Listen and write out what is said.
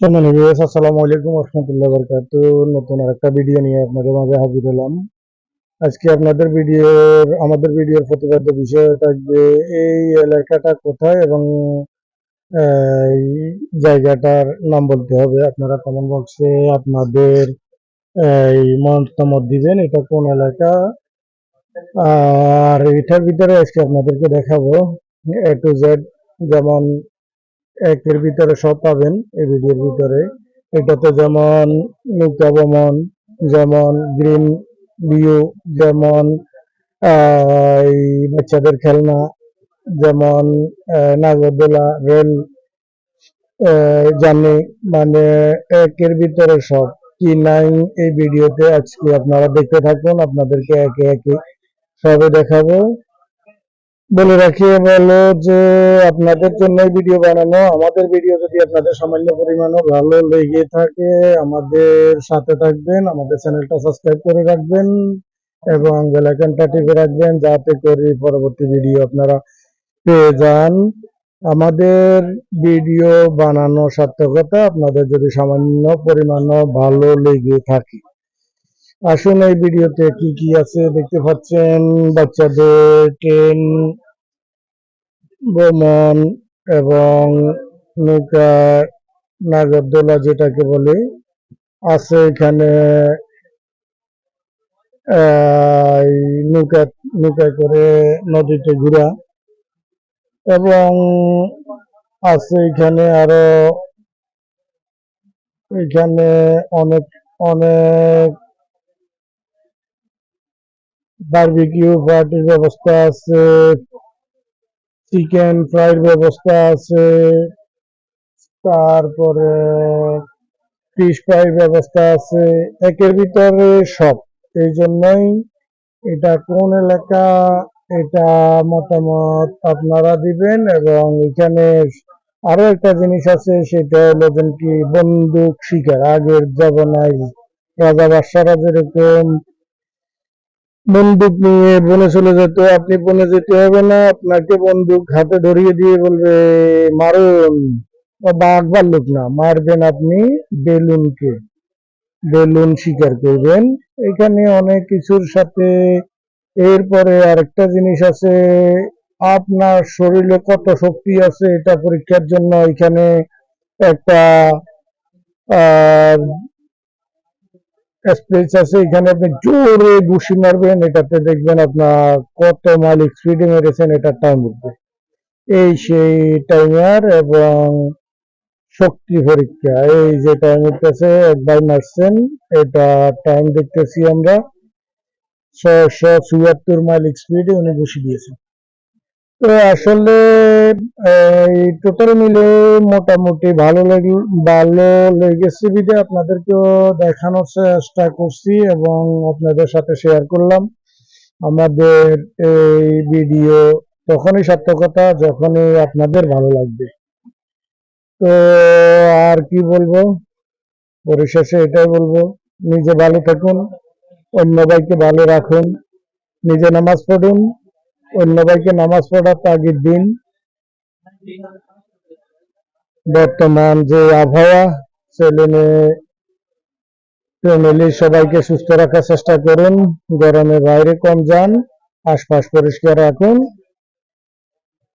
সম্মানিত ভিউয়ার্স, আসসালামু আলাইকুম রহমতুল্লাহ বরকাত। নতুন আর একটা ভিডিও নিয়ে আপনাদের মাঝে হাজির হলাম। আজকে আপনাদের ভিডিওর আমাদের ভিডিওর প্রতিপাদ্য বিষয় থাকবে, এই এলাকাটা কোথায় এবং জায়গাটার নাম বলতে হবে। আপনারা কমেন্ট বক্সে আপনাদের এই মতামত দিবেন, এটা কোন এলাকা। আর এটার ভিতরে আজকে আপনাদেরকে দেখাবো এ টু জেড যেমন একের ভিতরে সব পাবেন এই ভিডিওর ভিতরে। এটাতে যেমন ভ্রমণ, যেমন গ্রিন ভিউ যেমন এই বাচ্চাদের খেলনা, যেমন নাগরদোলা, রেল জানি মানে একের ভিতরে সব। কি নাই এই ভিডিওতে আজকে আপনারা দেখতে থাকুন, আপনাদেরকে একে একে সবে দেখাবো। বলে রাখি বলো যে আপনাদের জন্য ভিডিও বানানো। আমাদের ভিডিও যদি আপনাদের সামান্য পরিমাণও ভালো লেগে থাকে, আমাদের সাথে থাকবেন, আমাদের চ্যানেলটা সাবস্ক্রাইব করে রাখবেন এবং বেল আইকনটা টিপে রাখবেন যাতে করে পরবর্তী ভিডিও আপনারা পেয়ে যান। আমাদের ভিডিও বানানো সার্থকতা আপনাদের যদি সামান্য পরিমাণও ভালো লেগে থাকে। আসুন এই ভিডিওতে কি কি আছে দেখতে পাচ্ছেন? বাচ্চাদের ট্রেন ভ্রমণ এবং নৌকা নাগরদোলা যেটাকে বলে, আছে এখানে নৌকা নৌকা করে নদীতে ঘোরা এবং আছে এখানে আরও, এখানে অনেক অনেক বারবিকিউ পার্টির ব্যবস্থা আছে, চিকেন ফ্রাইয়ের ব্যবস্থা আছে, তারপরে ফিশ ফ্রাই ব্যবস্থা আছে, একের ভিতরে সব। এই জন্যই এটা কোন এলাকা, এটা মতামত আপনারা দিবেন এবং এখানে আরও একটা জিনিস আছে, সেটা হলো কি বন্দুক শিকার। আগের জমানায় রাজা বাদশারা যেরকম বন্দুক নিয়ে বনে চলে যেত, আপনি বনে যেতে হবে না, আপনাকে বন্দুক হাতে ধরিয়ে দিয়ে বলবে, মারুন। বাঘ ভাল্লুক না, মারবেন আপনি বেলুনকে, বেলুন শিকার করবেন। এখানে অনেক কিছুর সাথে এরপরে আরেকটা জিনিস আছে, আপনার শরীরে কত শক্তি আছে এটা পরীক্ষার জন্য এখানে একটা স্পেস আছে এখানে আপনি জোরে ঘুষি মারবেন, এটাতে দেখবেন আপনার কত মাইল স্পিডে মেরেছেন, এটা টাইম উঠবে এই সেই টাইমার এবং শক্তি পরীক্ষা, এই যে টাইম উঠতেছে, একবার মারছেন, এটা টাইম দেখতেছি আমরা। ছয়শো চুয়াত্তর মাইল স্পিডে উনি ঘুষি দিয়েছেন। তো আসলে, এই টোটাল মিলে মোটামুটি ভালো লাগল ভালো লেগেছে বিধে আপনাদেরকেও দেখানোর চেষ্টা করছি এবং আপনাদের সাথে শেয়ার করলাম। আমাদের এই ভিডিও তখনই সার্থকতা, যখনই আপনাদের ভালো লাগবে। তো আর কি বলব? পরিশেষে এটাই বলব, নিজে ভালো থাকুন, অন্য ভাইকে ভালো রাখুন, নিজে নামাজ পড়ুন অন্য ভাইকে নামাজ পড়ার তাগিদ দিন। বর্তমান যে আবহাওয়া ছেলে মেয়ে ফ্যামিলি সবাইকে সুস্থ রাখার চেষ্টা করুন। গরমে বাইরে কম যান, আশপাশ পরিষ্কার রাখুন।